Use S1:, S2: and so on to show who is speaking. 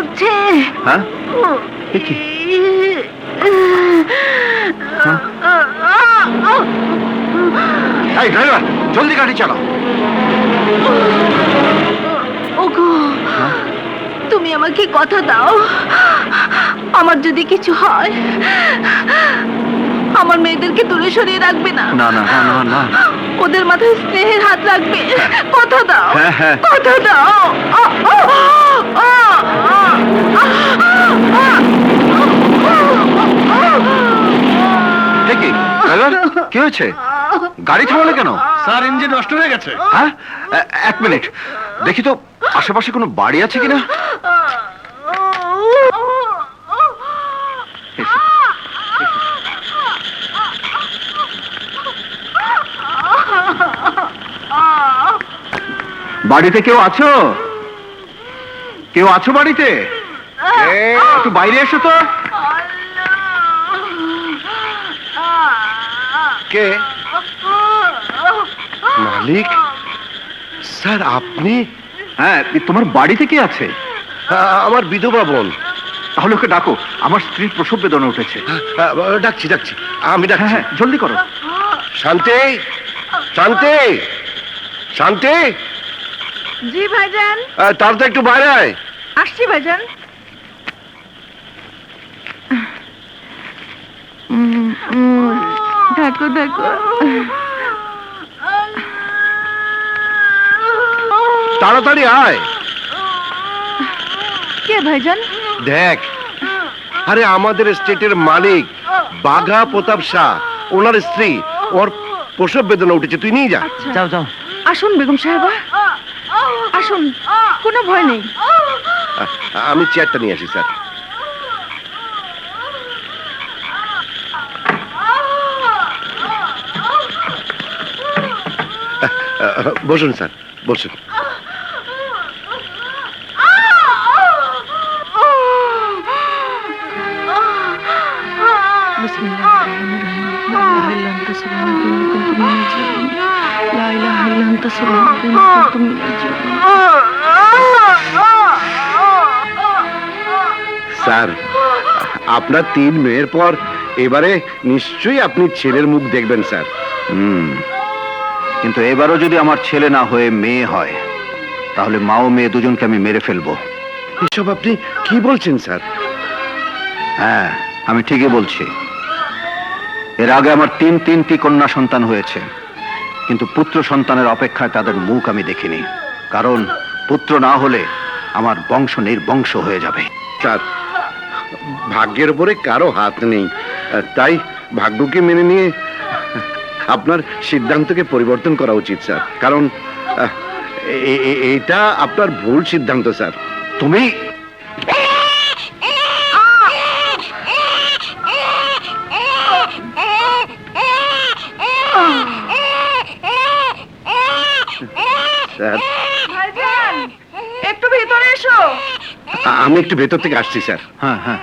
S1: করছে।
S2: হ্যাঁ? কি? এই ড্রাইভার জলদি গাড়ি চালাও।
S1: ওগো
S2: হ্যাঁ?
S1: তুমি আমাকে কথা দাও। আমার যদি কিছু হয় আমার মেয়েদেরকে দূরে সরিয়ে রাখবে না।
S2: না না না না
S1: ওদের মাথায় স্নেহের হাত রাখবে। কথা দাও।
S2: হ্যাঁ, হ্যাঁ।
S1: কথা দাও।
S2: কি হয়েছে? গাড়ি থামালে কেন?
S3: স্যার ইঞ্জিন নষ্ট হয়ে গেছে।
S2: হ্যাঁ? এক মিনিট। দেখি তো আশেপাশে কোনো বাড়ি আছে কিনা। বাড়িতে কেউ আছো? কেউ আছো বাড়িতে? একটু বাইরে এসো তো।
S3: কে? মালিক? স্যার আপনি?
S2: হ্যাঁ তোমার বাড়িতে কে আছে?
S3: আমার বিধবা বোন।
S2: তাহলে ওকে ডাকো আমার স্ত্রীর প্রসব বেদনা উঠেছে।
S3: ডাকছি ডাকছি। আমি
S2: হ্যাঁ
S3: ডাকছি।
S2: হ্যাঁ জলদি করো।
S3: শান্তি? শান্তি? শান্তি?
S1: জি ভাইজান।
S3: আ, তাড়াতাড়ি একটু বাইরে আয়।
S1: আসছি ভাইজান। দেখো দেখো।
S3: তাড়াতাড়ি আয়।
S1: কে ভাইজান?
S3: দেখ আরে আমাদের স্টেটের মালিক বাঘা প্রতাপ শাহ ওনার স্ত্রী ওর প্রসব বেদনা উঠেছে তুই নিয়ে যা।
S1: আচ্ছা।
S2: যাও যাও।
S1: আসুন বেগম সাহেবা। আসুন কোনো ভয় নেই।
S3: আমি চেয়ারটা নিয়ে আসি স্যার। বসুন, স্যার। বসুন। স্যার, আপনার তিন মেয়ের পর এবারে নিশ্চয়ই আপনি ছেলের মুখ দেখবেন, স্যার।
S2: হুম। কিন্তু এবারও যদি আমার ছেলে না হয়ে মেয়ে হয় তাহলে মা ও মেয়ে দুজনকে আমি মেরে ফেলব।
S3: এসব আপনি কি বলছেন স্যার?
S2: হ্যাঁ আমি ঠিকই বলছি। এর আগে আমার তিন তিনটি কন্যা সন্তান হয়েছে কিন্তু পুত্র সন্তানের অপেক্ষায় তাদের মুখ আমি দেখিনি কারণ পুত্র না হলে আমার বংশ নির্বংশ হয়ে যাবে।
S3: স্যার ভাগ্যের উপরে কারও হাত নেই। তাই ভাগ্যকে মেনে নিয়ে আপনার সিদ্ধান্তকে পরিবর্তন করা উচিত স্যার। কারণ এটা আপনার ভুল সিদ্ধান্ত স্যার।
S2: তুমি
S1: একটু ভিতরে এসো।
S3: আমি একটু ভেতর থেকে আসছি স্যার।
S2: হ্যাঁ হ্যাঁ।